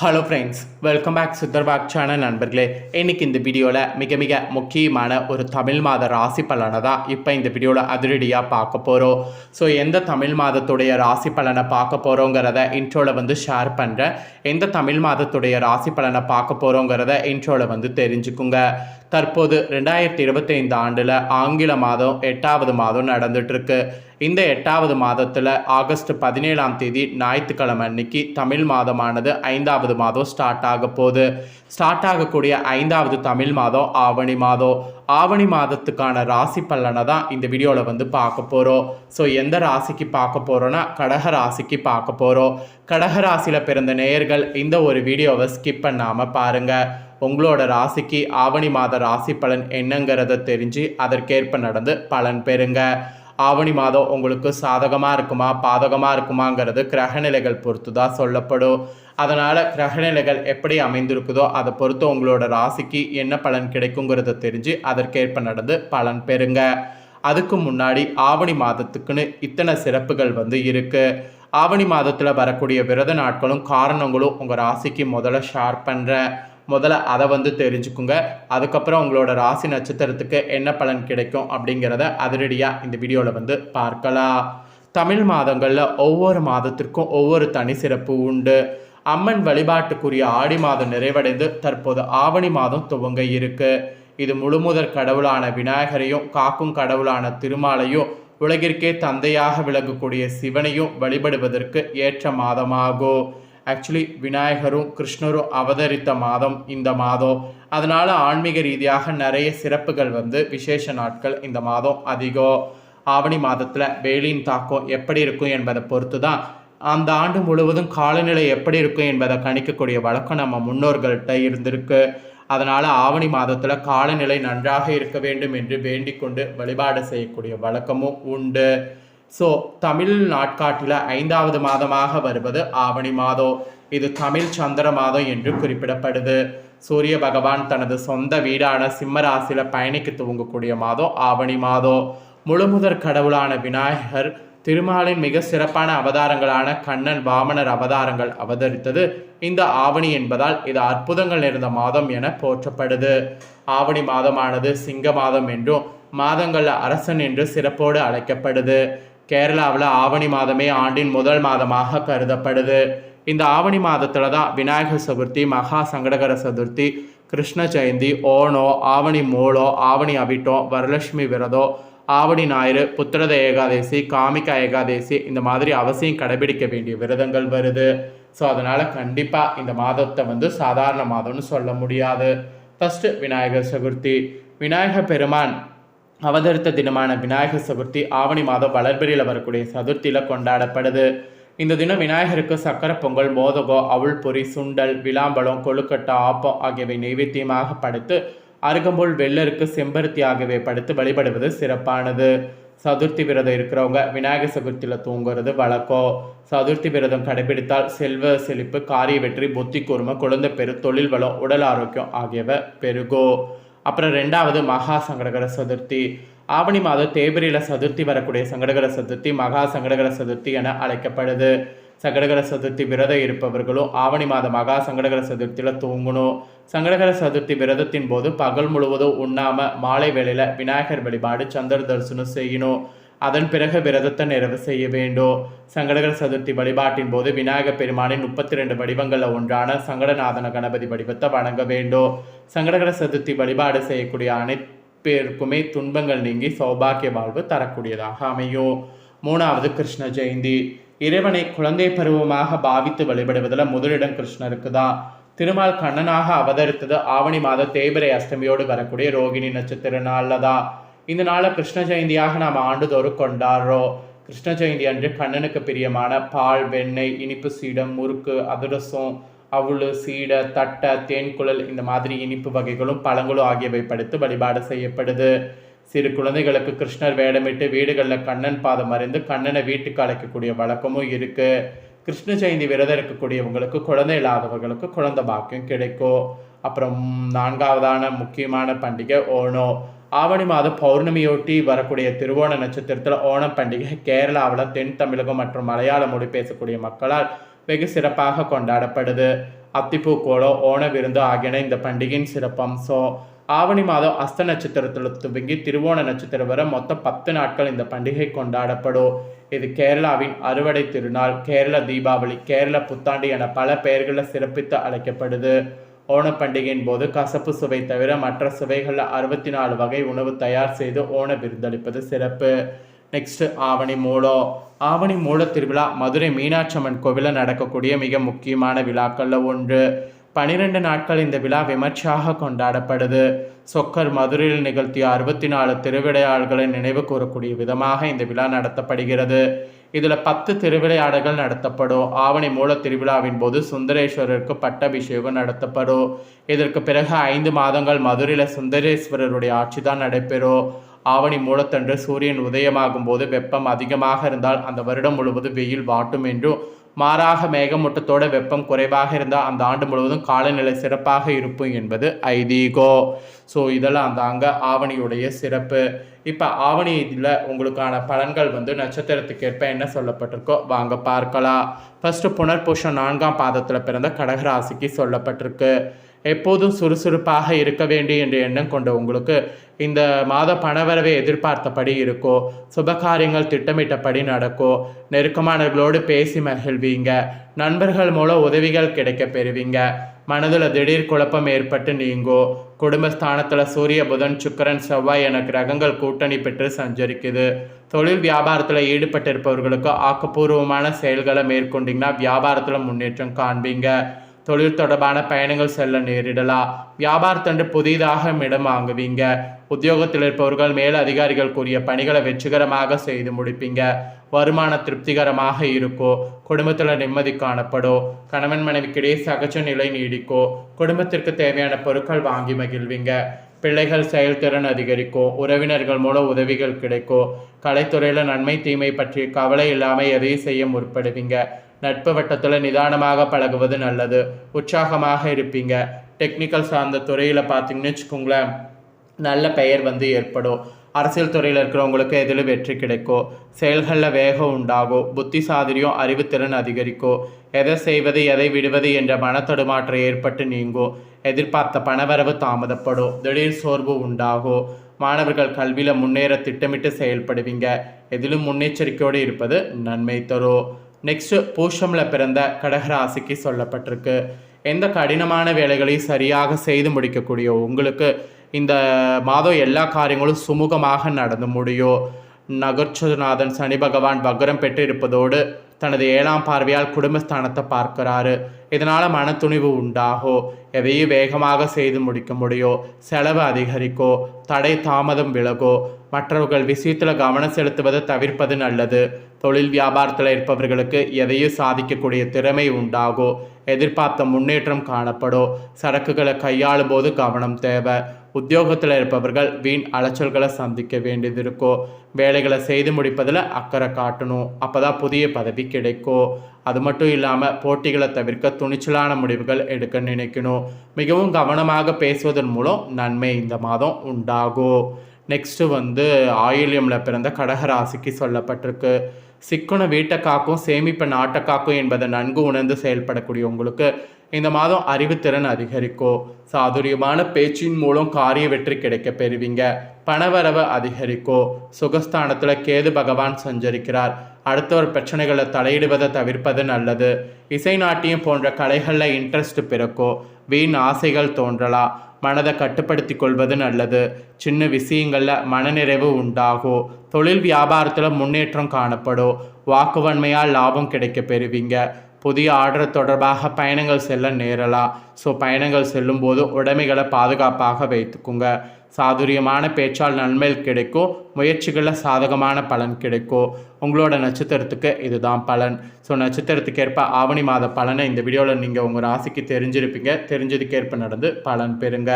hello friends welcome back Chittarbag channel நண்பர்களே. இன்றைக்கி இந்த வீடியோவில் மிக மிக முக்கியமான ஒரு தமிழ் மாத ராசி பலனை தான் இப்போ இந்த வீடியோவில் அதிரடியாக பார்க்க போகிறோம் ஸோ எந்த தமிழ் மாதத்துடைய ராசி பலனை பார்க்க போகிறோங்கிறத இன்ட்ரோவில் வந்து ஷேர் பண்ணுறேன் எந்த தமிழ் மாதத்துடைய ராசி பலனை பார்க்க போகிறோங்கிறத இன்ட்ரோவில் வந்து தெரிஞ்சுக்குங்க. தற்போது ரெண்டாயிரத்தி இருபத்தைந்து ஆண்டில் ஆங்கில மாதம் எட்டாவது மாதம் நடந்துட்டுருக்கு. இந்த எட்டாவது மாதத்தில் ஆகஸ்ட் பதினேழாம் தேதி ஞாயிற்றுக்கிழமை அன்னைக்கு தமிழ் மாதமானது ஐந்தாவது மாதம் ஸ்டார்ட் ஆக போகுது. ஸ்டார்ட் ஆகக்கூடிய ஐந்தாவது தமிழ் மாதம் ஆவணி மாதம். ஆவணி மாதத்துக்கான ராசி பலனை தான் இந்த வீடியோவில் வந்து பார்க்க போகிறோம் ஸோ எந்த ராசிக்கு பார்க்க போகிறோன்னா கடக ராசிக்கு பார்க்க போகிறோம் கடக ராசியில் பிறந்த நேயர்கள் இந்த ஒரு வீடியோவை ஸ்கிப் பண்ணாமல் பாருங்கள் உங்களோட ராசிக்கு ஆவணி மாத ராசி பலன் என்னங்கிறத தெரிஞ்சு அதற்கேற்ப நடந்து பலன் பெறுங்க. ஆவணி மாதம் உங்களுக்கு சாதகமாக இருக்குமா பாதகமாக இருக்குமாங்கிறது கிரகநிலைகள் பொறுத்து தான் சொல்லப்படும். அதனால் கிரகநிலைகள் எப்படி அமைந்திருக்குதோ அதை பொறுத்து உங்களோட ராசிக்கு என்ன பலன் கிடைக்குங்கிறத தெரிஞ்சு அதற்கேற்ப நடந்து பலன் பெறுங்க. அதுக்கு முன்னாடி ஆவணி மாதத்துக்குன்னு இத்தனை சிறப்புகள் வந்து இருக்குது ஆவணி மாதத்தில் வரக்கூடிய விரத நாட்களும் காரணங்களும் உங்கள் ராசிக்கு முதல்ல ஷேர் பண்ணுறேன் முதல்ல அதை வந்து தெரிஞ்சுக்குங்க. அதுக்கப்புறம் உங்களோட ராசி நட்சத்திரத்துக்கு என்ன பலன் கிடைக்கும் அப்படிங்கிறத அதிரடியாக இந்த வீடியோவில் வந்து பார்க்கலாம். தமிழ் மாதங்களில் ஒவ்வொரு மாதத்திற்கும் ஒவ்வொரு தனி சிறப்பு உண்டு. அம்மன் வழிபாட்டுக்குரிய ஆடி மாதம் நிறைவடைந்து தற்போது ஆவணி மாதம் துவங்க இருக்கு. இது முழுமுதற் கடவுளான விநாயகரையும் காக்கும் கடவுளான திருமாலையும் உலகிற்கே தந்தையாக விளங்கக்கூடிய சிவனையும் வழிபடுவதற்கு ஏற்ற மாதமாகும். ஆக்சுவலி விநாயகரும் கிருஷ்ணரும் அவதரித்த மாதம் இந்த மாதம். அதனால் ஆன்மீக ரீதியாக நிறைய சிறப்புகள் வந்து விசேஷ நாட்கள் இந்த மாதம் அதிகம் ஆவணி மாதத்தில் வெயிலின் தாக்கம் எப்படி இருக்கும் என்பதை பொறுத்து தான் அந்த ஆண்டு முழுவதும் காலநிலை எப்படி இருக்கும் என்பதை கணிக்கக்கூடிய வழக்கம் நம்ம முன்னோர்கள்ட்ட இருந்திருக்கு. அதனால் ஆவணி மாதத்தில் காலநிலை நன்றாக இருக்க வேண்டும் என்று வேண்டிக் கொண்டு வழிபாடு செய்யக்கூடிய வழக்கமும் உண்டு. ஸோ தமிழ் நாட்காட்டில் ஐந்தாவது மாதமாக வருவது ஆவணி மாதம் இது தமிழ் சந்திர மாதம் என்று குறிப்பிடப்படுது. சூரிய பகவான் தனது சொந்த வீடான சிம்மராசியில் பயணிக்க துவங்கக்கூடிய மாதம் ஆவணி மாதம் முழுமுதற் கடவுளான விநாயகர் திருமாலின் மிக சிறப்பான அவதாரங்களான கண்ணன் வாமனர் அவதாரங்கள் அவதரித்தது. இந்த ஆவணி என்பதால் இது அற்புதங்கள் நிறைந்த மாதம் என போற்றப்படுது. ஆவணி மாதமானது சிங்க மாதம் என்றும் மாதங்களில் அரசன் என்று சிறப்போடு அழைக்கப்படுது. கேரளாவில் ஆவணி மாதமே ஆண்டின் முதல் மாதமாக கருதப்படுது. இந்த ஆவணி மாதத்தில் தான் விநாயகர் சதுர்த்தி மகா சங்கடகர சதுர்த்தி கிருஷ்ண ஜெயந்தி ஓணம் ஆவணி மூலம் ஆவணி அவிட்டம் வரலட்சுமி விரதம் ஆவணி ஞாயிறு புத்திரத ஏகாதசி காமிகா ஏகாதசி இந்த மாதிரி அவசியம் கடைபிடிக்க வேண்டிய விரதங்கள் வருது. ஸோ அதனால் கண்டிப்பாக இந்த மாதத்தை வந்து சாதாரண மாதம்னு சொல்ல முடியாது. ஃபஸ்ட்டு விநாயகர் சதுர்த்தி. விநாயகர் பெருமான் அவதரித்த தினமான விநாயகர் சதுர்த்தி ஆவணி மாதம் வளர்பிரியில் வரக்கூடிய சதுர்த்தியில் கொண்டாடப்படுது. இந்த தினம் விநாயகருக்கு சக்கரை பொங்கல் மோதகம் அவுள்பொறி சுண்டல் விளாம்பழம் கொழுக்கட்டை ஆப்பம் ஆகியவை நைவேத்தியமாக படைத்து அருகம்புல் வெள்ளருக்கு செம்பருத்தி ஆகியவை படுத்து வழிபடுவது சிறப்பானது. சதுர்த்தி விரதம் இருக்கிறவங்க விநாயகர் சதுர்த்தியில் தூங்குறது வழக்கம் சதுர்த்தி விரதம் கடைபிடித்தால் செல்வ செழிப்பு காரிய வெற்றி புத்தி கூர்மை குழந்தை பெரு தொழில் வளம் உடல் ஆரோக்கியம் ஆகியவை பெருகும் அப்புறம் ரெண்டாவது மகா சங்கடகர சதுர்த்தி. ஆவணி மாதம் தேய்பிரையில் சதுர்த்தி வரக்கூடிய சங்கடகர சதுர்த்தி மகா சங்கடகர சதுர்த்தி என அழைக்கப்படுது. சங்கடகர சதுர்த்தி விரதம் இருப்பவர்களும் ஆவணி மாத மகா சங்கடகர சதுர்த்தியில் தூங்கணும். சங்கடகர சதுர்த்தி விரதத்தின் போது பகல் முழுவதும் உண்ணாமல் மாலை வேளையில் விநாயகர் வழிபாடு சந்திர தரிசனம் செய்யணும். அதன் பிறகு விரதத்தை நிறைவு செய்ய வேண்டும். சங்கடகர சதுர்த்தி வழிபாட்டின் போது விநாயகப் பெருமானின் முப்பத்தி ரெண்டு வடிவங்களில் ஒன்றான சங்கடநாதன கணபதி வடிவத்தை வணங்க வேண்டும். சங்கடகர சதுர்த்தி வழிபாடு செய்யக்கூடிய அனைத்து பேருக்குமே துன்பங்கள் நீங்கி சௌபாக்கிய வாழ்வு தரக்கூடியதாக அமையும். மூணாவது கிருஷ்ண ஜெயந்தி. இறைவனை குழந்தை பருவமாக பாவித்து வழிபடுவதில் முதலிடம் கிருஷ்ணருக்கு தான் திருமால் கண்ணனாக அவதரித்தது ஆவணி மாத தேய்பிரை அஷ்டமியோடு வரக்கூடிய ரோகிணி நட்சத்திர நாளில் தான் இந்த நாளை கிருஷ்ண ஜெயந்தியாக நாம் ஆண்டுதோறும் கொண்டாடுறோம். கிருஷ்ண ஜெயந்தி அன்று கண்ணனுக்கு பிரியமான பால் வெண்ணெய் இனிப்பு சீடம் முறுக்கு அதிரசம் அவுளு சீடை தட்டை தேன்குழல் இந்த மாதிரி இனிப்பு வகைகளும் பழங்களும் ஆகியவை படுத்து வழிபாடு செய்யப்படுது. சிறு குழந்தைகளுக்கு கிருஷ்ணர் வேடமிட்டு வீடுகளில் கண்ணன் பாதம் அறிந்து கண்ணனை வீட்டுக்கு அழைக்கக்கூடிய வழக்கமும் இருக்கு. கிருஷ்ண ஜெயந்தி விரதம் இருக்கக்கூடியவங்களுக்கு குழந்தை இல்லாதவர்களுக்கு குழந்தை பாக்கியம் கிடைக்கும். அப்புறம் நான்காவதான முக்கியமான பண்டிகை ஓணம். ஆவணி மாதம் பௌர்ணமியொட்டி வரக்கூடிய திருவோண நட்சத்திரத்தில் ஓணம் பண்டிகை கேரளாவில் தென் தமிழகம் மற்றும் மலையாள மொழி பேசக்கூடிய மக்களால் வெகு சிறப்பாக கொண்டாடப்படுது. அத்திப்பூ கோலம் ஓண விருந்து ஆகியன இந்த பண்டிகையின் சிறப்பம்சம். ஆவணி மாதம் அஸ்த நட்சத்திரத்தில் துவங்கி திருவோண நட்சத்திரம் வரை மொத்தம் பத்து நாட்கள் இந்த பண்டிகை கொண்டாடப்படும். இது கேரளாவின் அறுவடை திருநாள் கேரள தீபாவளி கேரள புத்தாண்டு என பல பெயர்களில் சிறப்பித்து அழைக்கப்படுது. ஓணப்பண்டிகையின் போது கசப்பு சுவை தவிர மற்ற சுவைகளில் அறுபத்தி நாலு வகை உணவு தயார் செய்து ஓண விருந்தளிப்பது சிறப்பு. நெக்ஸ்ட் ஆவணி மூலம் ஆவணி மூல திருவிழா மதுரை மீனாட்சம்மன் கோவிலில் நடக்கக்கூடிய மிக முக்கியமான விழாக்களில் ஒன்று. பனிரெண்டு நாட்கள் இந்த விழா விமர்சையாக கொண்டாடப்படுது. சொக்கர் மதுரையில் நிகழ்த்திய அறுபத்தி நாலு திருவிடையாள்களை நினைவு கூறக்கூடிய விதமாக இந்த விழா நடத்தப்படுகிறது. இதில் பத்து திருவிளையாடல்கள் நடத்தப்படும். ஆவணி மூல திருவிழாவின் போது சுந்தரேஸ்வரருக்கு பட்டாபிஷேகம் நடத்தப்படும். இதற்கு பிறகு ஐந்து மாதங்கள் மதுரையில் சுந்தரேஸ்வரருடைய ஆட்சி தான் நடைபெறும். ஆவணி மூலத்தன்று சூரியன் உதயமாகும் போது வெப்பம் அதிகமாக இருந்தால் அந்த வருடம் முழுவதும் வெயில் வாட்டும் என்றும் மாறாக மேகமூட்டத்தோட வெப்பம் குறைவாக இருந்தால் அந்த ஆண்டு முழுவதும் காலநிலை சிறப்பாக இருக்கும் என்பது ஐதீகோ. ஸோ இதெல்லாம் அந்த அங்கே ஆவணியுடைய சிறப்பு. இப்போ ஆவணி இதில் உங்களுக்கான பலன்கள் வந்து நட்சத்திரத்துக்கு ஏற்ப என்ன சொல்லப்பட்டிருக்கோ வாங்க பார்க்கலாம். ஃபர்ஸ்ட் புனர்பூஷம் நான்காம் பாதத்தில் பிறந்த கடகராசிக்கு சொல்லப்பட்டிருக்கு. எப்போதும் சுறுசுறுப்பாக இருக்க வேண்டும் என்ற எண்ணம் கொண்ட உங்களுக்கு இந்த மாத பணவரவை எதிர்பார்த்தபடி இருக்கோ சுபகாரியங்கள் திட்டமிட்டபடி நடக்கும் நெருக்கமானவர்களோடு பேசி மகிழ்வீங்க நண்பர்கள் மூலம் உதவிகள் கிடைக்க பெறுவீங்க மனதில் திடீர் குழப்பம் ஏற்பட்டு நீங்கோ குடும்பஸ்தானத்தில் சூரிய புதன் சுக்கிரன் செவ்வாய் என கிரகங்கள் கூட்டணி பெற்று சஞ்சரிக்குது. தொழில் வியாபாரத்தில் ஈடுபட்டிருப்பவர்களுக்கு ஆக்கப்பூர்வமான செயல்களை மேற்கொண்டீங்கன்னா வியாபாரத்தில் முன்னேற்றம் காண்பீங்க. தொழில் தொடர்பான பயணங்கள் செல்ல நேரிடலாம் வியாபாரத்தன்று புதிதாக இடம் வாங்குவீங்க. உத்தியோகத்தில் இருப்பவர்கள் மேல் அதிகாரிகள் கூறிய பணிகளை வெற்றிகரமாக செய்து முடிப்பீங்க. வருமான திருப்திகரமாக இருக்கும் குடும்பத்தில் நிம்மதி காணப்படும் கணவன் மனைவிக்கிடையே சகஜ நிலை நீடிக்கும் குடும்பத்திற்கு தேவையான பொருட்கள் வாங்கி மகிழ்வீங்க. பிள்ளைகள் செயல்திறன் அதிகரிக்கும் உறவினர்கள் மூலம் உதவிகள் கிடைக்கும் கலைத்துறையில் நன்மை தீமை பற்றி கவலை இல்லாமல் எதையும் செய்ய முற்படுவீங்க. நட்பு வட்டத்தில் நிதானமாக பழகுவது நல்லது. உற்சாகமாக இருப்பீங்க. டெக்னிக்கல் சார்ந்த துறையில் பார்த்தீங்கன்னு வச்சுக்கோங்களேன் நல்ல பெயர் வந்து ஏற்படும். அரசியல் துறையில் இருக்கிறவங்களுக்கு எதில் வெற்றி கிடைக்கும் செயல்களில் வேகம் உண்டாகும் புத்தி சாதிரியும் அறிவுத்திறன் அதிகரிக்கும் எதை செய்வது எதை விடுவது என்ற மனத்தடுமாற்றம் ஏற்பட்டு நீங்கும் எதிர்பார்த்த பணவரவு தாமதப்படும். திடீர் சோர்வு உண்டாகும் மாணவர்கள் கல்வியில் முன்னேற திட்டமிட்டு செயல்படுவீங்க. எதிலும் முன்னெச்சரிக்கையோடு இருப்பது நன்மை தரும். நெக்ஸ்ட் பூஷமில் பிறந்த கடகராசிக்கு சொல்லப்பட்டிருக்கு. எந்த கடினமான வேலைகளையும் சரியாக செய்து முடிக்கக்கூடிய உங்களுக்கு இந்த மாதம் எல்லா காரியங்களும் சுமூகமாக நடந்து முடியும். நகர்ச்சுநாதன் சனி பகவான் வக்ரம் பெற்று இருப்பதோடு தனது ஏழாம் பார்வையால் குடும்பஸ்தானத்தை பார்க்கிறாரு. இதனால் மனத்துணிவு உண்டாகோ? எதையும் வேகமாக செய்து முடிக்க முடியோ? செலவு அதிகரிக்கோ? தடை தாமதம் விலகோ? மற்றவர்கள் விஷயத்தில் கவனம் செலுத்துவதை தவிர்ப்பது நல்லது. தொழில் வியாபாரத்தில் இருப்பவர்களுக்கு எதையும் சாதிக்கக்கூடிய திறமை உண்டாகோ? எதிர்பார்த்த முன்னேற்றம் காணப்படும் சரக்குகளை கையாளும் போது கவனம் தேவை. உத்தியோகத்தில் இருப்பவர்கள் வீண் அலைச்சல்களை சந்திக்க வேண்டியது இருக்கும் வேலைகளை செய்து முடிப்பதில் அக்கறை காட்டணும். அப்போ தான் புதிய பதவி கிடைக்கும். அது மட்டும் இல்லாமல் போட்டிகளை தவிர்க்க துணிச்சலான முடிவுகள் எடுக்க நினைக்கணும். மிகவும் கவனமாக பேசுவதன் மூலம் நன்மை இந்த மாதம் உண்டாகும். நெக்ஸ்ட்டு வந்து ஆயில்யமில் பிறந்த கடகராசிக்கு சொல்லப்பட்டிருக்கு. சிக்கன வீட்டை காக்கும் சேமிப்பு நாட்டை காக்கும் என்பதை நன்கு உணர்ந்து செயல்படக்கூடிய உங்களுக்கு இந்த மாதம் அறிவுத்திறன் அதிகரிக்கும் சாதுரியமான பேச்சின் மூலம் காரிய வெற்றி கிடைக்க பெறுவீங்க. பணவரவு அதிகரிக்கும் சுகஸ்தானத்தில் கேது பகவான் சஞ்சரிக்கிறார். அடுத்தவர் பிரச்சனைகளை தலையிடுவதை தவிர்ப்பது நல்லது. இசை நாட்டியம் போன்ற கலைகளில் இன்ட்ரெஸ்ட் பிறக்கும் வீண் ஆசைகள் தோன்றலாம் மனதை கட்டுப்படுத்தி கொள்வது நல்லது. சின்ன விஷயங்களில் மனநிறைவு உண்டாகும் தொழில் வியாபாரத்தில் முன்னேற்றம் காணப்படும் வாக்குவன்மையால் லாபம் கிடைக்க பெறுவீங்க. புதிய ஆர்டர் தொடர்பாக பயணங்கள் செல்ல நேரலாம் ஸோ பயணங்கள் செல்லும்போது உடைமைகளை பாதுகாப்பாக வைத்துக்குங்க. சாதுரியமான பேச்சால் நன்மை கிடைக்கும். முயற்சிகளில் சாதகமான பலன் கிடைக்கும். உங்களோட நட்சத்திரத்துக்கு இதுதான் பலன். ஸோ நட்சத்திரத்துக்கேற்ப ஆவணி மாத பலனை இந்த வீடியோவில் நீங்கள் உங்கள் ராசிக்கு தெரிஞ்சிருப்பீங்க. தெரிஞ்சதுக்கேற்ப நடந்து பலன் பெறுங்க.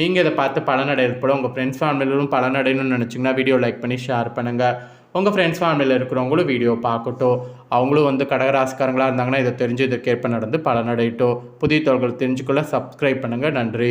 நீங்கள் இதை பார்த்து பலனடையப்பட உங்கள் ஃப்ரெண்ட்ஸ் ஃபேமிலியிலும் பலனடையணும்னு நினச்சிங்கன்னா வீடியோ லைக் பண்ணி ஷேர் பண்ணுங்கள் உங்கள் ஃப்ரெண்ட்ஸ் ஃபேமிலியில் இருக்கிறவங்களும் வீடியோ பார்க்கட்டும். அவங்களும் வந்து கடகராசிக்காரங்களாக இருந்தாங்கன்னா இதை தெரிஞ்சு இதை கேட்ப நடந்து பலனடையட்டும். புதிய தோள்கள் தெரிஞ்சுக்கொள்ள சப்ஸ்கிரைப் பண்ணுங்கள் நன்றி.